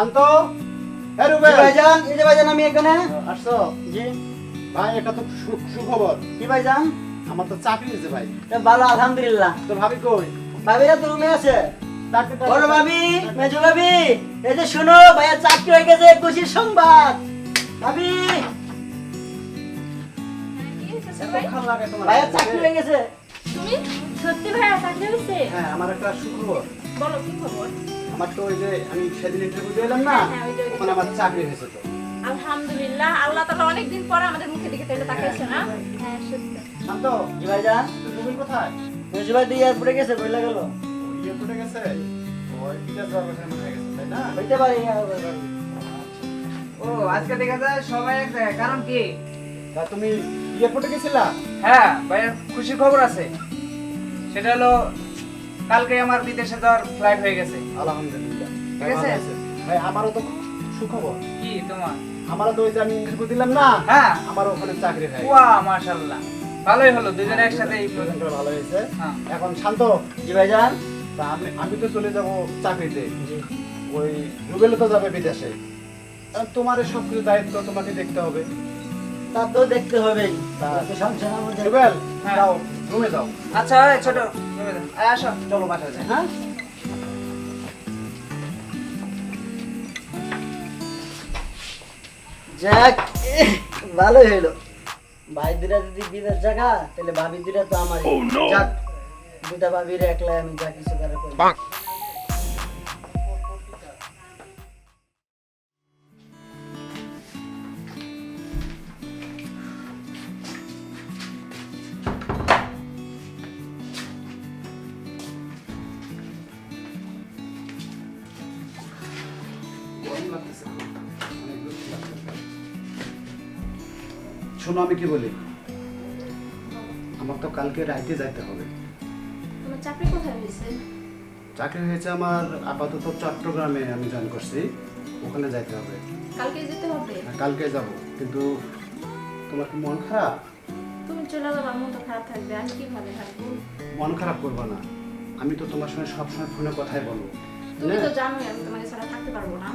শান্ত। হ্যাঁ রুবেল। ভাইজান এই যে ভাইজান আমি এখানে। আসছো? জি। ভাই এটা তো সুখবর। কি ভাইজান? আমার তো চাকরি হয়েছে ভাই। ভালো আলহামদুলিল্লাহ। তোর ভাবি কই? ভাবিরা তো রুমে আছে। বড় ভাবি মেজো ভাবি এই যে শুনো ভাইয়া চাকরি হয়ে গেছে খুশির সংবাদ। ভাবি। ভালো লাগে তোমার ভাইয়া চাকরি হয়ে গেছে। তুমি? সত্যি ভাইয়া চাকরি হয়েছে? হ্যাঁ আমার একটা সুখবর। বলো কি খবর? আমার তো ওই যে আমি সেদিন ইন্টারভিউ দিলাম না হ্যাঁ, ওই যে- ওই যে- ওখানে আমার চাকরি হয়েছে তো। আলহামদুলিল্লাহ আল্লাহ তাআলা পরে আমাদের মুখের দিকে তাহলে তাকাইছে না? হ্যাঁ সত্যি শান্ত জি ভাইজান তুই রুবেল কোথায়? মেজো ভাই দিয়ে এয়ারপোর্টে গেছে বইলা গেল। ইয়ে পড়ে গেছে? ওই বিদেশ যাওয়ার কথা মনে গেছে তাই না? হইতে পারে হবে ভাবি। ও আজকে দেখা যায় সবাই এক জায়গায় কারণ কি? তা তুমি এয়ারপোর্টে গেছিলা? হ্যাঁ ভাইয়ের খুশির খবর আছে। সেটা হলো কালকে আমার বিদেশে যাওয়ার ফ্লাইট হয়ে গেছে। আলহামদুলিল্লাহ। ঠিক আছে? ভাই আমারও তো সুখবর। কি তোমার? আমারও তো ওই যে আমি ইন্টারভিউ দিলাম না হ্যাঁ। আমার ওখানে চাকরি হয়ে ওয়া মাশাআল্লাহ। ভালোই হলো দুজনে একসাথে এই ভালো হয়েছে। হ্যাঁ। এখন শান্ত জি ভাইজান তা আমি আমি তো চলে যাব চাকরিতে। ওই রুবেলও তো যাবে বিদেশে। তোমার সব কিছু দায়িত্ব তোমাকে দেখতে হবে। তা তো দেখতে হবেই। রুবেল হ্যাঁ। যাও রুমে যাও। আচ্ছা ছোট। আসো চলো বাসায় যাই হ্যাঁ যাক ভালোই হইল। ভাই দিরা যদি বিদার জায়গা তাহলে ভাবি দুটা তো আমার যাক দুটা ভাবির একলাই আমি যা কিছু করে আমি কি বলি? আমার তো কালকে রাইতে যাইতে হবে। তোমার চাকরি কোথায় হয়েছে? চাকরি হয়েছে আমার আপাতত চট্টগ্রামে আমি জয়েন করছি। ওখানে যাইতে হবে। কালকে যেতে হবে? কালকে যাব। কিন্তু তোমার কি মন খারাপ? তুমি চলে যাবে মন তো খারাপ থাকবে। আমি কীভাবে থাকব? মন খারাপ করবা না। আমি তো তোমার সঙ্গে সবসময় ফোনে কথাই বলব। তুমি তো জানোই আমি তোমাকে ছাড়া থাকতে পারব না।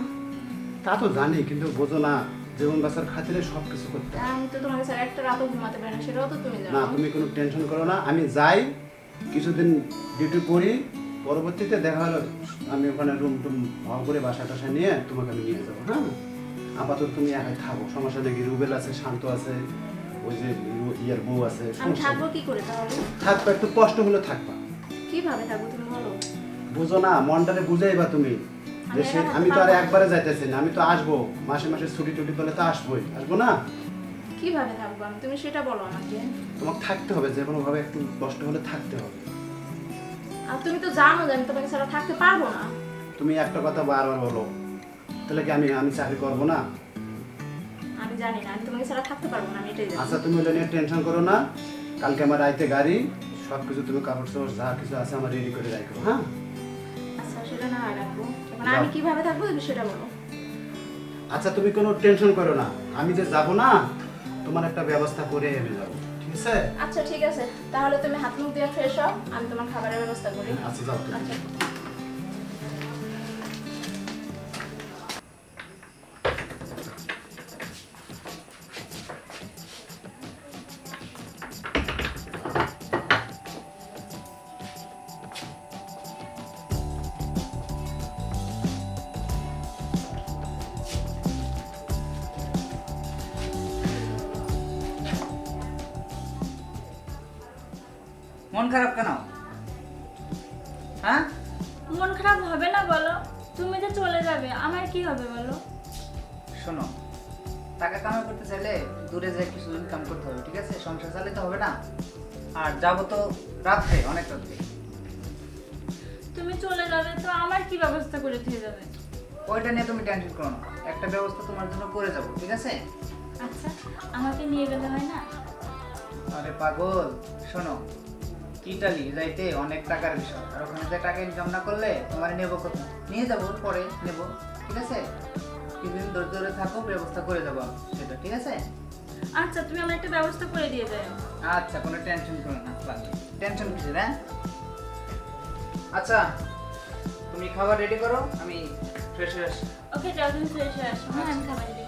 তা তো জানি কিন্তু বোঝো না। জীবন বাঁচার খাতিরে সব কিছু করতে আমি তো তোমাকে ছাড়া একটা রাতও ঘুমাতে পারি না সেটাও তো তুমি না জানো। তুমি কোনো টেনশন করো না আমি যাই কিছুদিন ডিউটি করি পরবর্তীতে দেখা হলো আমি ওখানে রুম টুম ভাও করে বাসা টাসা নিয়ে তোমাকে আমি নিয়ে যাব হ্যাঁ? আপাতত তুমি একাই থাকো সমস্যা নাকি রুবেল আছে শান্ত আছে ওই যে ইয়ার বউ আছে আমি থাকব কি করে তাহলে? থাকবা একটু কষ্ট হলে থাকবা। কীভাবে থাকব তুমি বলো? বুঝো না মনটারে বুঝাইবা তুমি। যে আমি তো আর। একবারে যাইতেছি না আমি তো আসব। মাসে মাসে ছুটি টুটি পেলে তো আসবোই। আসব না? কীভাবে থাকব আমি? তুমি সেটা বলো আমাকে। তোমাকে থাকতে হবে যে কোনো ভাবে একটু কষ্ট হলে থাকতে হবে। আর তুমি তো জানো যে আমি তোমাকে ছাড়া থাকতে পারব না। তুমি একটা কথা বারবার বলো তাহলে কি আমি আমি চাকরি করব না? আমি জানি না আমি তোমাকে ছাড়া থাকতে পারব না আমি এটাই জানি। আচ্ছা তুমি ওটা নিয়ে টেনশন করো না। কালকে আমার রাইতে গাড়ি সব কিছু তুমি কাপড় চোপড় যা কিছু আছে আমার রেডি করে রাখো হ্যাঁ? আচ্ছা সেটা না রাখব। এখন আমি কীভাবে থাকব তুমি সেটা বলো। আচ্ছা তুমি কোনো টেনশন করো না। আমি যে যাব না তোমার একটা ব্যবস্থা করে আমি যাব। ঠিক আছে? আচ্ছা ঠিক আছে। তাহলে তুমি হাত মুখ দিয়ে ফ্রেশ হও আমি তোমার খাবারের ব্যবস্থা করি। আচ্ছা যাও আচ্ছা। মন খারাপ কেন? হ্যাঁ? মন খারাপ হবে না বলো। তুমি যে চলে যাবে আমার কি হবে বলো? শোনো টাকা কামাই করতে চাইলে দূরে যেয়ে কিছু ইনকাম করতে হবে ঠিক আছে? সংসার চালাতে হবে না। আর যাব তো রাত্রে অনেক রাত্রে। তুমি চলে যাবে তো আমার কি ব্যবস্থা করে দিয়ে যাবে? ওইটা নিয়ে তুমি টেনশন করো না। একটা ব্যবস্থা তোমার জন্য করে যাব ঠিক আছে? আচ্ছা আমাকে নিয়ে গেলে হয় না? আরে পাগল শোনো ইটালি যাইতে অনেক টাকার বিষয়। আর ওখানে যে টাকা ইনকাম না করলে তোমার নেব কত নিয়ে যাব পরে নেব ঠিক আছে? কিছুদিন ধরে ধরে থাকো ব্যবস্থা করে আমি সেটা ঠিক আছে? আচ্ছা তুমি আমার একটা ব্যবস্থা করে দিয়ে যাও। আচ্ছা কোনো টেনশন করো না টেনশন কিছু হ্যাঁ? আচ্ছা তুমি খাবার রেডি করো আমি ফ্রেশ হয়ে আস। ওকে যাও তুমি ফ্রেশ হয়ে আসো। হ্যাঁ আমি খাবার দিই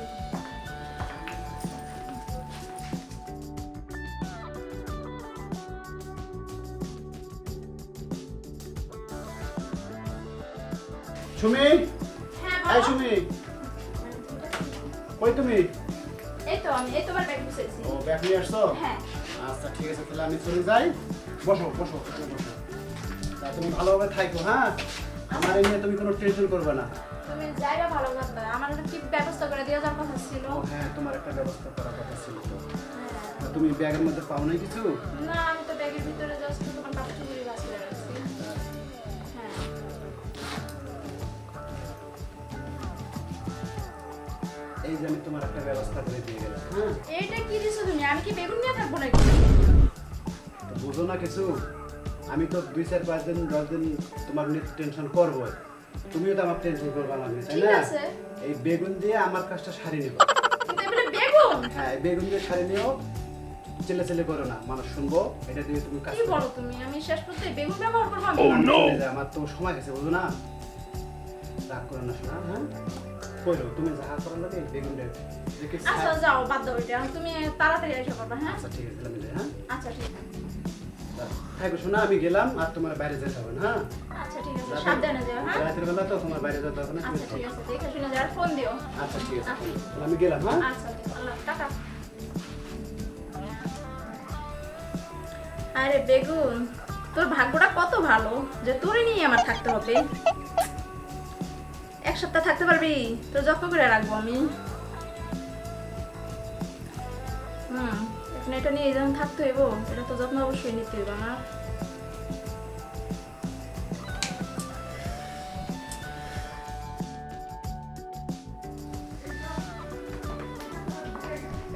সুমি? হ্যাঁ এই সুমি। কই তুমি? এই তো আমি এই ব্যাগ ও ব্যাগ নিয়ে আসছো? হ্যাঁ। আচ্ছা ঠিক আছে তাহলে আমি চলে যাই। বসো বসো বসো। তা তুমি ভালোভাবে থাকো হ্যাঁ? আমার এই নিয়ে তুমি কোনো টেনশন করবে না। তুমি যাইবা ভালো আমার একটা কি ব্যবস্থা করে দিয়ে যাওয়ার কথা ছিল? হ্যাঁ তোমার একটা ব্যবস্থা করার কথা ছিল তো। হ্যাঁ। তুমি ব্যাগের মধ্যে পাও নাই কিছু? না আমি তো ব্যাগের ভিতরে জাস্ট তোমার কাপড়গুলি যে আমি তোমার একটা ব্যবস্থা করে দিয়ে গেলাম। হ্যাঁ। এইটা কি দিছো তুমি? আমি কি বেগুন নিয়ে থাকব নাকি? তো বুঝো না কিছু? আমি তো দুই চার পাঁচ দিন দশ দিন তোমার নিয়ে টেনশন করব তুমিও তো আমার টেনশন করবা না তাই না? এই বেগুন দিয়ে আমার কাজটা সারি নেব। হ্যাঁ বেগুন দিয়ে সারি নিও। চেলে চেলে করো না মানুষ শুনব। এটা দিয়ে তুমি কাজ। বলো তুমি? আমি শেষ করতে বেগুন ব্যবহার করব যাই, আমার তো সময় গেছে বুঝো না? রাগ করো না শোনা। হ্যাঁ। কইলো তুমি যাহা করার লাগে বেগুন দিয়ে আচ্ছা যাও বাদ দাও এটা তুমি তাড়াতাড়ি এসে করবা হ্যাঁ? আচ্ছা ঠিক আছে আমি যাই হ্যাঁ? আচ্ছা ঠিক আছে। শোনা আমি গেলাম আর তোমার বাইরে যেতে হবে না হ্যাঁ? আচ্ছা ঠিক আছে সাবধানে যাও হ্যাঁ? রাতের বেলা তো তোমার বাইরে যেতে হবে না আচ্ছা ঠিক আছে? দেখে শুনে যাও ফোন দিও। আচ্ছা ঠিক আছে আমি গেলাম হ্যাঁ? আচ্ছা আল্লাহ টাটা। আরে বেগুন তোর ভাগ্যটা কত ভালো যে তোরে নিয়ে আমার থাকতে হবে। এক সপ্তাহ থাকতে পারবি? তোর যত্ন করে রাখব আমি। হুম এখন এটা নিয়ে যখন থাকতে হইব এটা তো যত্ন অবশ্যই নিতে হইব আমার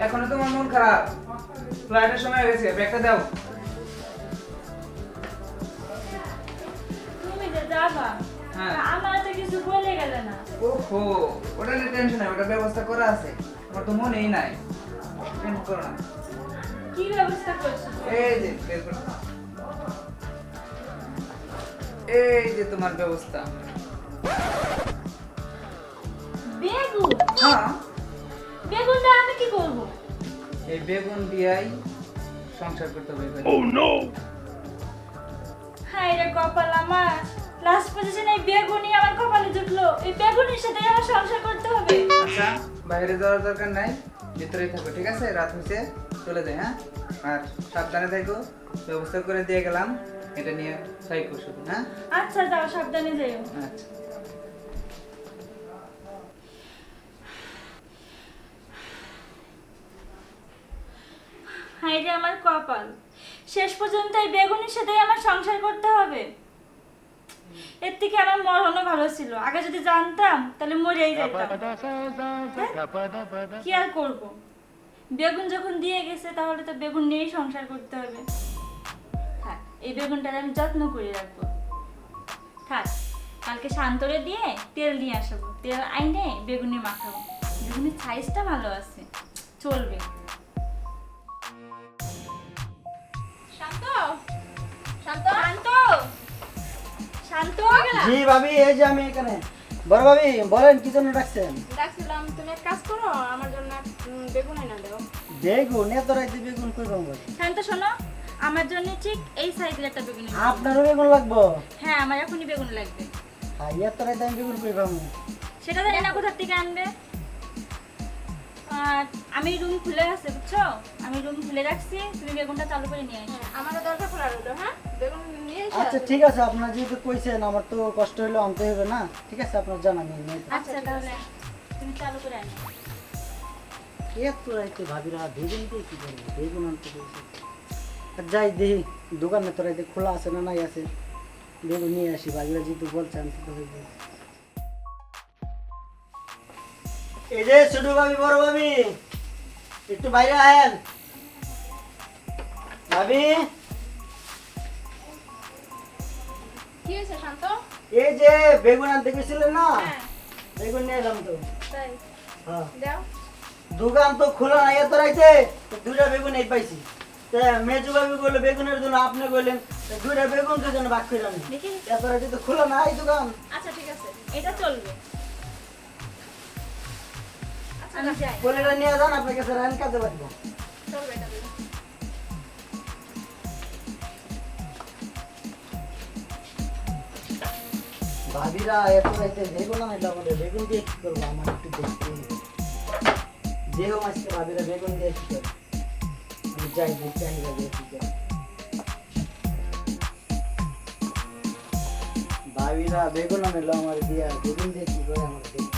এখনও তোমার মন খারাপ। ফ্লাইটের সময় হয়ে গেছে ব্যাগটা দাও। তুমি যে যাবা হ্যাঁ। না। ওহো ওটা নিয়ে টেনশন নাই ওটা ব্যবস্থা করা আছে। আমার তো মনেই নাই। টেনশন করো না। কি ব্যবস্থা করছ? এই যে বের এই যে তোমার ব্যবস্থা। বেগুন? হ্যাঁ। বেগুনটা আমি কি করব? এই বেগুন দিয়াই সংসার করতে হবে। এবার। হাই রে কপাল আমার। লাস্ট পজিশনে এই বেগুনই আমার কপালে জুটলো। এই বেগুনের সাথে আমার সংসার করতে হবে। আচ্ছা বাইরে যাওয়ার দরকার নাই ভিতরেই থাকো ঠিক আছে? রাত হয়েছে চলে যাই হ্যাঁ? আর সাবধানে থাকো ব্যবস্থা করে দিয়ে গেলাম। এটা নিয়ে থাইকো শুধু হ্যাঁ? আচ্ছা যাও সাবধানে যাইও। আচ্ছা। হাই রে আমার কপাল। শেষ পর্যন্ত এই বেগুনের সাথেই আমার সংসার করতে হবে। এর থেকে আমার মরণও ভালো ছিল আগে যদি জানতাম, তাহলে মরেই যেতাম? কি আর বেগুন যখন দিয়ে গেছে তাহলে তো বেগুন নিয়েই সংসার করতে হবে এই বেগুনটার আমি যত্ন করে রাখব থাক কালকে শান্তরে দিয়ে তেল নিয়ে আসব তেল আইনে বেগুনে মাখাবো বেগুনের সাইজটা ভালো আছে চলবে শান্ত শান্ত শান্ত জি ভাবি এই যে আমি এখানে। বড় ভাবি বলেন কি জন্য ডাকছেন? ডাকছিলাম তুমি এক কাজ করো আমার জন্য বেগুন এনে দাও। বেগুন? এত রাইতে বেগুন কই পাবো? শান্ত শোনো আমার জন্য ঠিক এই সাইজের একটা বেগুন আপনারও বেগুন লাগবো? হ্যাঁ আমার এখনই বেগুন লাগবে। হ্যাঁ এত রাইতে আমি বেগুন কই পাবো? সেটা জানি না কোথার থেকে আনবে? আর আমি রুম খুলে গেছে বুঝছ? আমি রুম খুলে রাখছি তুমি বেগুনটা চালু করে নিয়ে আসো। হ্যাঁ, আমারও দরজা খোলা রইল হ্যাঁ? আচ্ছা ঠিক আছে আপনার যেহেতু কইছেন আমার তো কষ্ট হইল আনতে হবে না। ঠিক আছে আপনার জানা নেই আচ্ছা তাহলে তুমি চালু করে আনো। এত রাইতে ভাবিরা বেগুন দিয়ে কি করব? বেগুন আনতে আর যাই দেখি দোকানে তো রাইতে খোলা আছে না নাই আছে। বেগুন নিয়ে আসি ভাবিরা যেহেতু বলছে আনতে তো হইবে। এই যে ছোট ভাবি বড় ভাবি একটু বাইরে আয়েন ভাবি? কি হয়েছে শান্ত? এই যে বেগুন আনতে গেছিলেন না? হ্যাঁ। বেগুন নিয়ে এলাম তো। তাই। হ্যাঁ। দাও। দোকান তো খোলা নাই এত রাইতে তো দুইটা বেগুন এই পাইছি। মেজু ভাবি বলল বেগুনের জন্য আপনি বললেন তা দুইটা বেগুন দুজন ভাগ করে আনি এত রাইতে তো খোলা নাই দোকান। আচ্ছা ঠিক আছে। এটা চলবে। আচ্ছা আমি নিয়ে যান আপনার কাছে রান কাজে লাগবো চল বেটা ভাবিরা এত রাইতে বেগুন আনাইলো আমাদের বেগুন দিয়ে কি করব? আমার একটু দেখতে হবে। যে হোক ভাবিরা বেগুন দিয়ে কি করব? আমি যাই দেখতে আনি দিয়ে কি করব ভাবিরা বেগুন আনাইলো আমার দিয়া বেগুন দিয়ে কি করে আমার দেখতে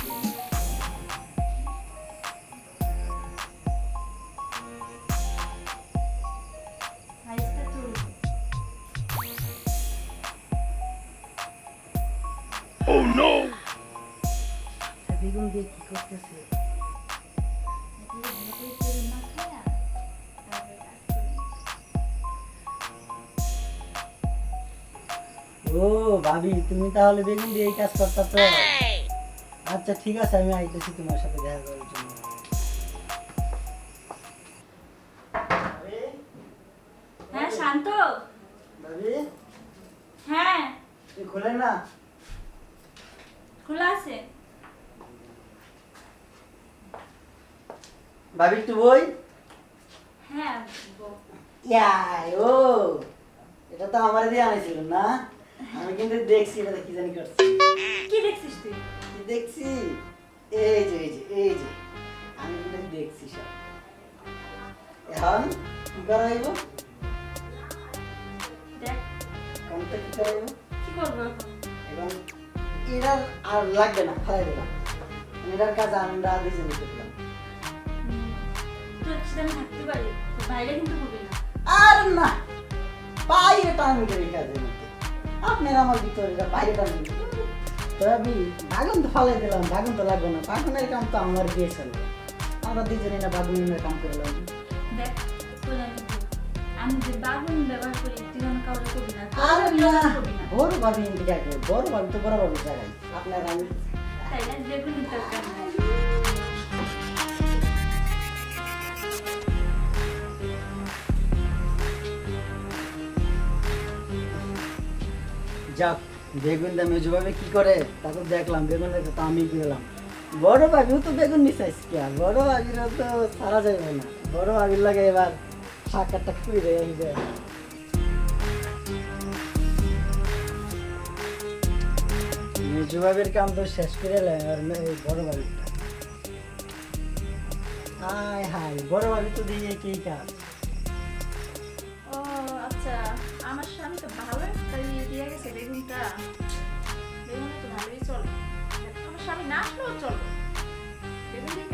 বেগুন দিয়ে কি করতেছে কাজ করবি। ও ভাবি তুমি তাহলে বেগুন দিয়ে এই কাজ করতেছো আচ্ছা ঠিক আছে আমি আইতেছি তোমার সাথে দেখা করার জন্য। হ্যাঁ শান্ত। ভাবি? হ্যাঁ। তুই খোলে না? খোলা আছে? ভাবি একটু বই? হ্যাঁ ইয়াই ও এটা তো আমার দিয়ে আনাইছিল না? আমি কিন্তু দেখছি এটা কি জানি করছি। কি দেখছিস তুই? দেখছি? এই যে এই যে এই যে। আমি কিন্তু দেখছি সব। এখন কি করাইব দেখ। কোনটা কি করাইব কি করব এখন? এবং এটার আর লাগবে না ফেলাই দিলাম এটার কাজ আমরা দুজনে করলাম আর না বাইরে টান করে কাজের মধ্যে। আপনার আমার ভিতরে বাইরে তবে বাগান তো ফালাই দিলাম বাগান তো লাগবে না। বাগানের কাম তো আমার দিয়েছিল আমরা দুজনে না বাগানের কাম করলাম। আমি যে বাগুন ব্যবহার করি কাউকে করবি না আর না বড় ভাবি বড় ভাবি তো বড় ভাবি জায়গায়। আপনার আমি তাই না? দরকার যাক বেগুন দামে যেভাবে কি করে? তা তো দেখলাম বেগুন দেখে তো আমি গেলাম বড় ভাবিও তো বেগুন আর বড় ভাবিরও তো সারা যাবে না। বড় ভাবির লাগে এবার ভাবির কাম তো শেষ করে আর বড় ভাবিরটা হাই হাই বড় ভাবি তো দিয়ে কি কাজ ও আচ্ছা আমার স্বামী তো ভালো একটা দিয়ে গেছে বেগুনটা বেগুনে তো ভালোই চলে আমার স্বামী না আসলেও চলবে বেগুন দিয়ে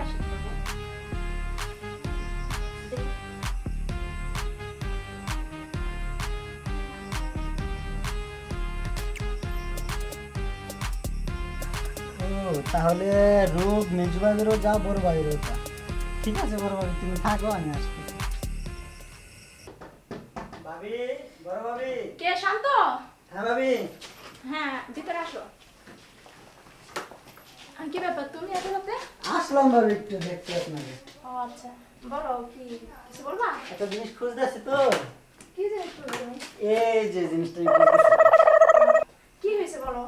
তাহলে রোগ মেজু ভাবিরও যা বড় যা ঠিক আছে বড় ভাবি তুমি থাকো আমি আসতেছি ভাবি বড় ভাবি কে শান্ত? হ্যাঁ ভাবি। হ্যাঁ ভিতরে আসো। কি ব্যাপার তুমি এত রাতে? আসলাম ভাবি একটু দেখতে আপনাকে। ও আচ্ছা। বলো কি কিছু বলবা? একটা জিনিস খুঁজতেছি তো। কি জিনিস বলবে এই যে জিনিসটা কি হয়েছে বলো?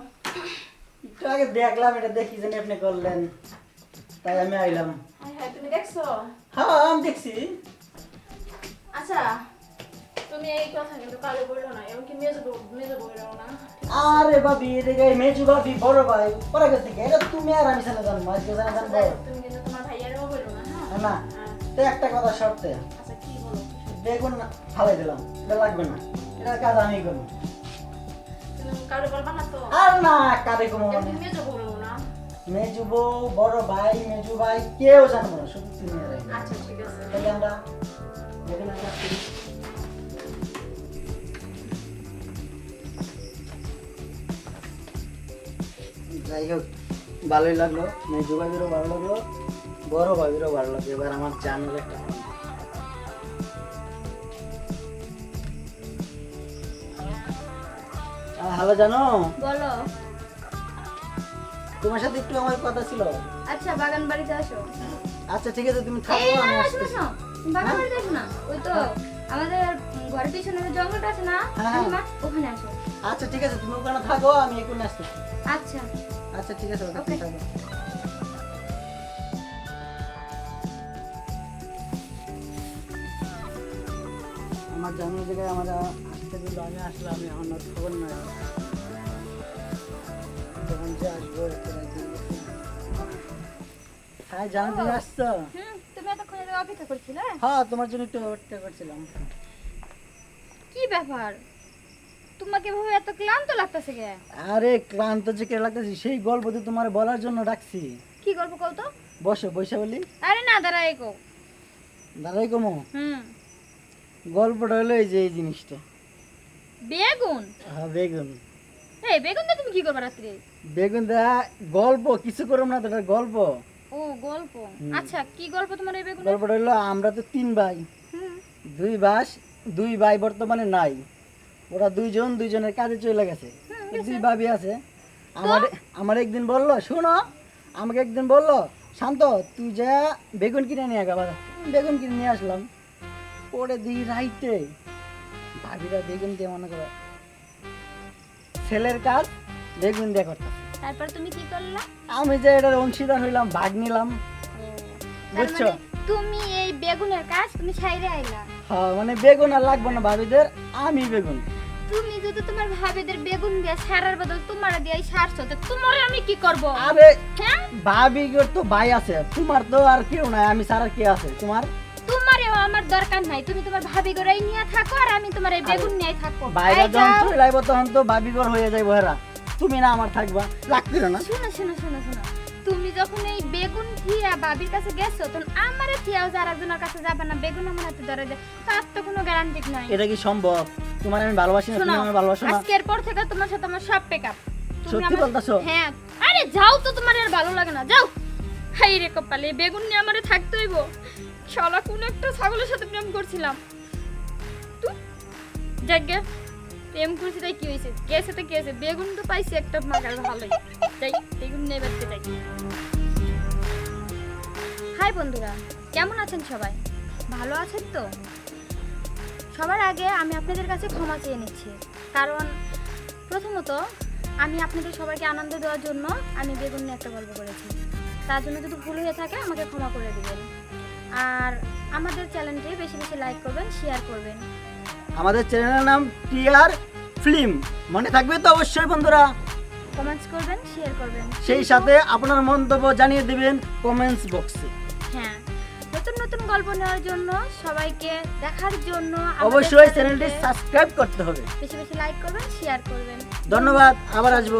একটু আগে দেখলাম এটা দেখি জানি আপনি করলেন। তাই আমি আইলাম। হ্যাঁ হ্যাঁ তুমি দেখছ? হ্যাঁ আমি দেখছি। আচ্ছা তুমি এই কথা কিন্তু কালে বলল না এমনকি মেজো মেজো বলল না। আরে ভাবি এদিকে মেজু ভাবি বড় ভাই পরে গেছে এটা তুমি আর আমি জানা জানব আজকে জানা আচ্ছা, জানব তুমি কিন্তু তোমার ভাইয়ারও বলল না হ্যাঁ? না হ্যাঁ, তো একটা কথা শর্তে আচ্ছা কি বলো? বেগুন ফালাই দিলাম এটা লাগবে না। এটার কাজ আমি করব। কারও বলবা না তো। আর না কারে এমনি মেজো বলল না? মেজু বউ বড় ভাই মেজু ভাই কেউ জানব না শুধু তুমি আর আচ্ছা ঠিক আছে। তাহলে আমরা যাই হোক ভালোই লাগল মেজু ভাবিরও ভালো লাগল বড় ভাবিরও ভালো লাগল। এবার আমার জানার একটা হ্যালো জানো? বলো। তোমার সাথে একটু আমার কথা ছিল। আচ্ছা বাগান বাড়িতে আসো। আচ্ছা ঠিক আছে তুমি থাকো আমি আসছি বাগান বাড়িতে আসো না। ওই তো হ্যাঁ। আমাদের ঘর পিছনে জঙ্গলটা আছে না হ্যাঁ, হ্যাঁ। ওখানে আসো। আচ্ছা ঠিক আছে তুমি ওখানে থাকো আমি এখন আসছি আচ্ছা। আচ্ছা ঠিক আছে ওখানে থাকো। আমার জানার জায়গায় আমরা আমি আসলাম আমি এখন আর খবর নাই। তখন যে আসব হ্যাঁ আসছো? তুমি এতক্ষণ অপেক্ষা করছিলে? হ্যাঁ তোমার জন্য একটু অপেক্ষা করছিলাম। কি ব্যাপার? তোমাকে ভাবে এত ক্লান্ত লাগতেছে কে আরে ক্লান্ত যে কে লাগতেছি সেই গল্প তো তোমার বলার জন্য রাখছি কি গল্প কও তো? বসো বসে বলি। আরে না দাঁড়াই কও। দাঁড়াই কমো। হুম। গল্পটা হলো এই যে এই জিনিসটা। বেগুন? হ্যাঁ বেগুন। এই বেগুন তুমি কি করবে রাত্রে? বেগুন দা গল্প কিছু করব না গল্প। ও গল্প? আচ্ছা কি গল্প তোমার এই বেগুন গল্পটা হলো আমরা তো তিন ভাই। দুই বাস দুই ভাই বর্তমানে নাই। ওরা দুইজন দুইজনের কাজে চলে গেছে। দুই ভাবি আছে। আমার আমার একদিন বলল শোনো আমাকে একদিন বলল শান্ত তুই যা বেগুন কিনে নিয়ে গা বেগুন কিনে নিয়ে আসলাম। পরে দিই রাইতে ভাবিরা বেগুন দিয়ে মনে করে। ছেলের কাজ বেগুন দিয়ে করতাম তারপর তুমি কি করলা? আমি যে এটার অংশীদার হইলাম ভাগ নিলাম। বুঝছ? মানে তুমি এই বেগুনের কাজ তুমি ছাইরে আইলা? হ্যাঁ মানে বেগুন আর লাগবে না ভাবিদের আমি বেগুন। তুমি যদি তোমার ভাবিদের বেগুন দিয়ে সারার বদল তোমার দিয়ে সারছো তো তোমার আমি কি করব? আরে হ্যাঁ? ভাবি গো তো ভাই আছে তোমার তো আর কেউ নাই আমি সারা কে আছে? তোমার? তোমারও আমার দরকার নাই। তুমি তোমার ভাবি গরাই নিয়ে থাকো আর আমি তোমার এই বেগুন নিয়ে থাকব। বাইরে যখন যাও। চলে তখন তো ভাবি ঘর হয়ে যাইব হেরা। তুমি না আমার থাকবা লাগতে না। শোনো শোনো শোনো শোনো। তুমি যখন এই বেগুন থিয়া বাবির কাছে গেছো তখন আমারে থিয়াও যার একজনের কাছে যাবে না বেগুন আমার হাতে ধরে দে। তার তো কোনো গ্যারান্টি নাই। এটা কি সম্ভব? তোমার আমি ভালোবাসি না তুমি আমার ভালোবাসো না? আজকের পর থেকে তোমার সাথে আমার সব পেকআপ সত্যি বলতাছো? হ্যাঁ। আরে যাও তো তোমার আর ভালো লাগে না যাও। হাই রে কপালে বেগুন নিয়ে আমারে থাকতে হইব। শালা, কোন একটা ছাগলের সাথে প্রেম করছিলাম। জাগে প্রেম করছি তাই কি হয়েছে? গেছে তো গেছে, বেগুন তো পাইছি একটা মাগার ভালোই। তাই বেগুন নিয়ে বেরতে যাই। হাই বন্ধুরা, কেমন আছেন সবাই? ভালো আছেন তো? সবার আগে আমি আপনাদের কাছে ক্ষমা চেয়ে নিচ্ছি। কারণ, প্রথমত, আমি আপনাদের সবাইকে আনন্দ দেওয়ার জন্য আমি বেগুন নিয়ে একটা গল্প করেছি। তার জন্য যদি ভুল হয়ে থাকে, আমাকে ক্ষমা করে দেবেন। আর আমাদের চ্যানেলটি বেশি বেশি লাইক করবেন শেয়ার করবেন। আমাদের চ্যানেলের নাম টিআর ফিল্ম। মনে থাকবে তো অবশ্যই বন্ধুরা। কমেন্টস করবেন শেয়ার করবেন। সেই সাথে আপনার মন্তব্য জানিয়ে দিবেন কমেন্টস বক্সে হ্যাঁ নতুন নতুন গল্প নেওয়ার জন্য সবাইকে দেখার জন্য অবশ্যই চ্যানেলটি সাবস্ক্রাইব করতে হবে। বেশি বেশি লাইক করবেন শেয়ার করবেন। ধন্যবাদ আবার আসব।